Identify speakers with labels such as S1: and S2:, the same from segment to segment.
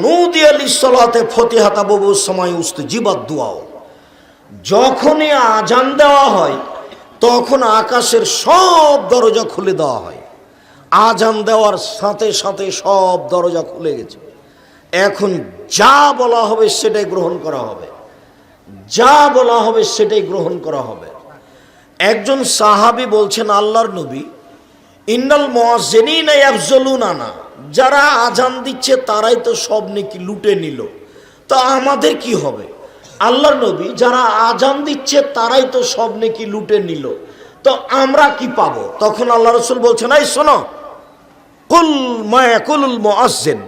S1: নদী আলী সলাতে ফতেহাতা বাবু সময় উস্ত যখনই আজান দেওয়া হয়, তখন আকাশের সব দরজা খুলে দেওয়া হয়। আজান দেওয়ার সাথে সাথে সব দরজা খুলে গেছে। এখন যা বলা হবে সেটাই গ্রহণ করা হবে। যা বলা হবে সেটাই গ্রহণ করা হবে। একজন সাহাবি বলছেন, আল্লাহর নবী ইন্নাল মহাজেনিন আনা যারা আজান দিচ্ছে তারাই তো সব নাকি লুটে নিল। তা আমাদের কি হবে? আল্লাহর নবী যারা আজান দিচ্ছে তারাই তো সব নাকি লুটে নিল। তো আমরা কি পাবো? তখন আল্লাহ রসুল বলছেন, এই শোনো, কুল মায়া কুলুল মোয়াজ্জেন।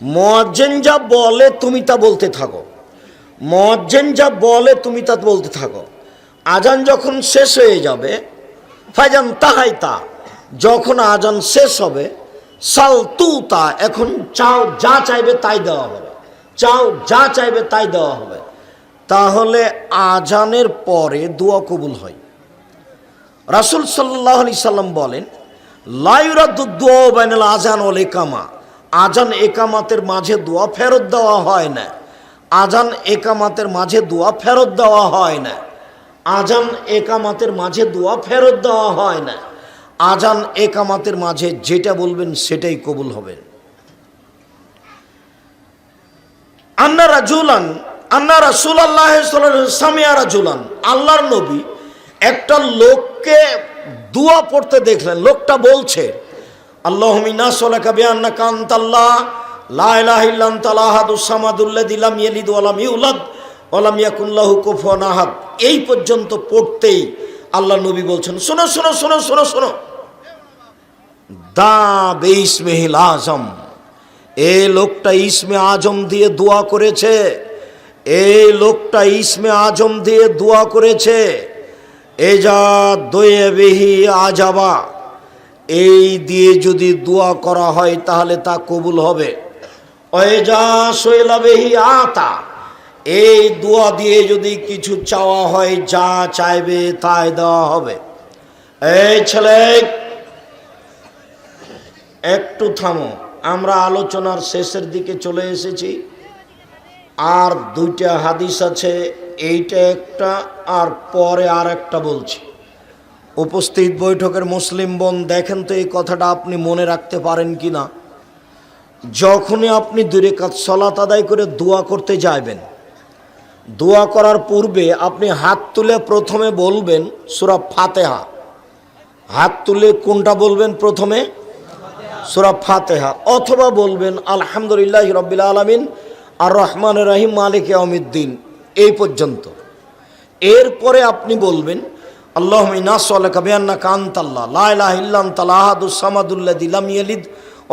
S1: মোয়াজ্জেন যা বলে তুমি তা বলতে থাকো। মোয়াজ্জেন যা বলে তুমি তা বলতে থাকো। আজান যখন শেষ হয়ে যাবে, ফাইজান তাহাই তা যখন আজান শেষ হবে, সাল তু তা, এখন চাও যা চাইবে তাই দেওয়া হবে। চাও যা চাইবে তাই দেওয়া হবে। তাহলে আজানের পরে দোয়া কবুল হয়। রাসুল সাল্লাহ আলি সাল্লাম বলেন লাইরাদুদ্দোয়াল আজান ওল একামা আজান একামাতের মাঝে দোয়া ফেরত দেওয়া হয় না। আজান একামাতের মাঝে দোয়া ফেরত দেওয়া হয় না। আজান একামাতের মাঝে দোয়া ফেরত দেওয়া হয় না। আজান একামাতের মাঝে যেটা বলবেন সেটাই কবুল হবে। আন্না রাজুলান, আন্না রাসুল আল্লাহ সামিয়া রাজুলান, আল্লাহর নবী একটা লোককে দুয়া পড়তে দেখলেন, লোকটা বলছে আল্লাহ সোলাকা বিয়ান্না কান্তাল্লাহ, লা ইলাহা ইল্লা আনতা আহাদুস সামাদুল্লাযী লাম ইয়ালিদ ওয়া লাম ইউলাদ ওয়া লাম ইয়াকুল লাহু আহাদ। এই পর্যন্ত পড়তেই আল্লাহ নবী বলছেন, শোনো শোনো শোনো শোনো শোনো। দা বেইসমেহিল আজম। এই লোকটা ইসমে আজম দিয়ে দোয়া করেছে। এই লোকটা ইসমে আজম দিয়ে দোয়া করেছে। এজা দয়ে বেহি আজাবা। এই দিয়ে যদি দোয়া করা হয় তাহলে তা কবুল হবে। অয়েজা শৈলা বেহি আতা। এই দোয়া দিয়ে যদি কিছু চাওয়া হয় যা চাইবে তাই দেওয়া হবে। এই ছেলে একটু থামো। আমরা আলোচনার শেষের দিকে চলে এসেছি। আর দুইটা হাদিস আছে, এইটা একটা, আর পরে আর একটা বলছি। উপস্থিত বৈঠকের মুসলিম বোন, দেখেন তো এই কথাটা আপনি মনে রাখতে পারেন কি না যখনই আপনি দূরে কাজ সলাত আদায় করে দোয়া করতে যাবেন দোয়া করার পূর্বে আপনি হাত তুলে প্রথমে বলবেন সুরা ফাতেহা। হাত তুলে কোনটা বলবেন প্রথমে? সুরা ফাতেহা অথবা বলবেন, আলহামদুলিল্লাহ রবিল আলমিন আর রহমান রাহিম, মালিক আমিদ্দিন এই পর্যন্ত। এরপরে আপনি বলবেন আল্লাহ নাসকাবিয়ান্না কান্তাল্লাহ লাইলাহ ইল্লাম তালাহাদুসামাদুল্লাহ দিলাম ইয়ালিদ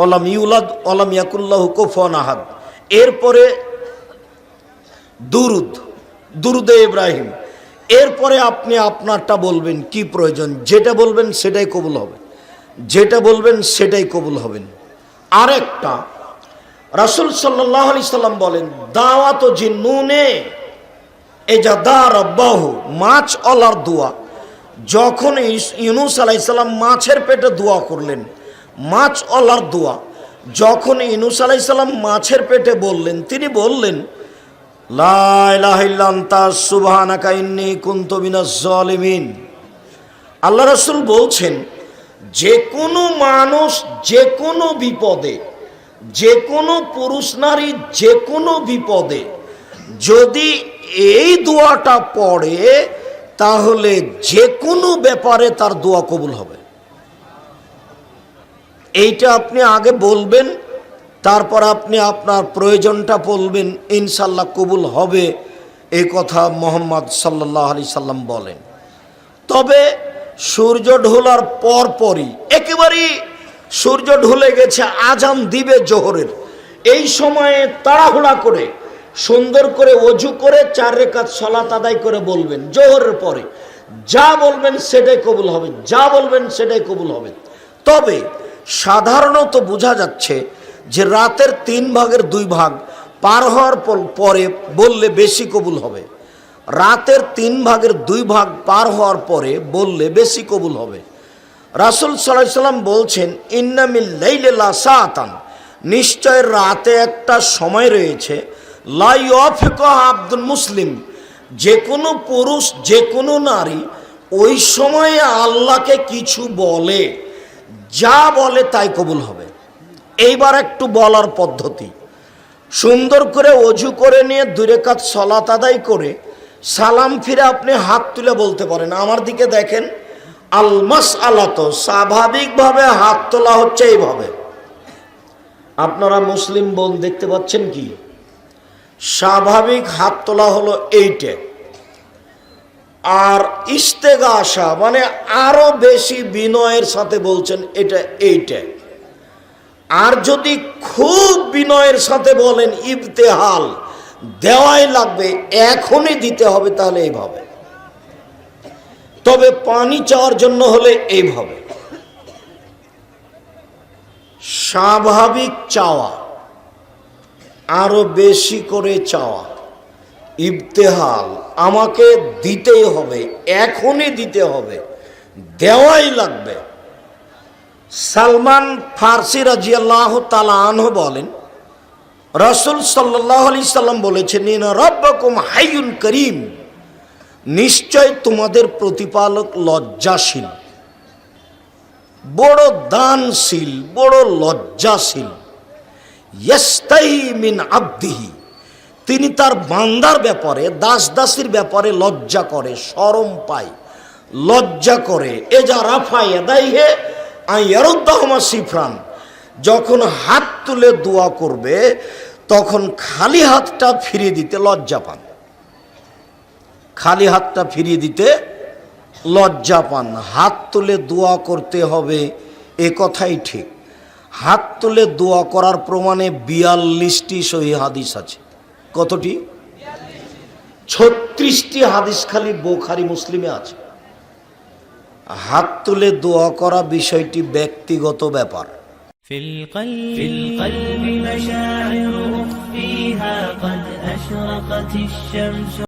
S1: ওলাম ইউলাদ ওলাম ইয়াকুল্লাহ কুফন আহাদ। এরপরে দুরুদ, দুরুদে ইব্রাহিম। এরপরে আপনি আপনারটা বলবেন, কি প্রয়োজন? যেটা বলবেন সেটাই কবুল হবে। যেটা বলবেন সেটাই কবুল হবেন। আরেকটা, রাসুল সাল্লাহ আলি সাল্লাম বলেন, দাওয়াত যে নুনে এ যা দা রব্বাহু, মাছ অলার দোয়া। যখন ইউনুস আলাইসাল্লাম মাছের পেটে দোয়া করলেন, মাছ অলার দোয়া, যখন ইউনুস আলাইসাল্লাম মাছের পেটে বললেন, তিনি বললেন আল্লাহ রসুল বলছেন যে কোনো মানুষ যে কোনো বিপদে যে কোনো পুরুষ নারী যে কোনো বিপদে, যদি এই দোয়াটা পড়ে, তাহলে যে কোনো ব্যাপারে তার দোয়া কবুল হবে। এইটা আপনি আগে বলবেন, তারপর আপনি আপনার প্রয়োজনটা বলবেন ইনশাল্লাহ কবুল হবে এই কথা মোহাম্মদ সাল্লাহ আলি সাল্লাম বলেন। তবে সূর্য ঢোলার পরপরই, একেবারেই সূর্য ঢলে গেছে আজান দিবে জোহরের। এই সময়ে তাড়াহুড়া করে, সুন্দর করে অজু করে চার রেখাত সলাত আদায় করে বলবেন, জোহরের পরে। যা বলবেন সেটাই কবুল হবে, যা বলবেন সেটাই কবুল হবে। তবে সাধারণত বোঝা যাচ্ছে যে রাতের তিন ভাগের দুই ভাগ পার হওয়ার পরে বললে বেশি কবুল হবে। রাতের তিন ভাগের দুই ভাগ পার হওয়ার পরে বললে বেশি কবুল হবে। রাসুল সাল্লাহ সাল্লাম বলছেন, ইন্নামিল লাইলেলা সাতান নিশ্চয় রাতে একটা সময় রয়েছে লাই আব্দুল মুসলিম। যে কোনো পুরুষ যে কোনো নারী ওই সময়ে আল্লাহকে কিছু বলে, যা বলে তাই কবুল হবে। এইবার একটু বলার পদ্ধতি। সুন্দর করে অজু করে নিয়ে দূরে কাজ সলাত আদায় করে সালাম ফিরে আপনি হাত তুলে বলতে পারেন। আমার দিকে দেখেন আলমাস আলাতো স্বাভাবিকভাবে হাত তোলা হচ্ছে এইভাবে। আপনারা মুসলিম বোন দেখতে পাচ্ছেন কি? স্বাভাবিক হাত তোলা হলো এইটে। আর ইস্তেগা আসা মানে আরও বেশি বিনয়ের সাথে বলছেন, এটা এইটা। আর যদি খুব বিনয়ের সাথে বলেন, ইবতেহাল দেওয়াই লাগবে, এখনই দিতে হবে তাহলে এইভাবে। তবে পানি চাওয়ার জন্য হলে এইভাবে। স্বাভাবিক চাওয়া, আরও বেশি করে চাওয়া, ইবতেহাল, আমাকে দিতেই হবে, এখনই দিতে হবে, দেওয়াই লাগবে। সালমান ফার্সি রাজিয়াল্লাহ তালাহ বলেন রসুল সাল্লাহ সাল্লাম বলেছেন রব্বকুম হাইয়ুন করিম। নিশ্চয় তোমাদের প্রতিপালক লজ্জাশীল। বড় দানশীল, বড় লজ্জাশীল। ইয়াস্তাই মিন আব্দিহি। তিনি তার বান্দার ব্যাপারে দাস দাসীর ব্যাপারে লজ্জা করে, শরম পায়, লজ্জা করে। এ যা রাফাই এদাই হে সিফরান। যখন হাত তুলে দোয়া করবে তখন খালি হাতটা ফিরিয়ে দিতে লজ্জা পান। খালি হাতটা ফিরিয়ে দিতে লজ্জা পান। হাত তুলে দোয়া করতে হবে, এ কথাই ঠিক। হাত তুলে দোয়া করার প্রমাণে বিয়াল্লিশটি সহি হাদিস আছে। কতটি? ছত্রিশটি হাদিস খালি বোখারি মুসলিমে আছে। হাত তুলে দোয়া করা বিষয়টি ব্যক্তিগত ব্যাপার।
S2: في القلب في القلب مشاعر أخفيها قد أشرقت الشمس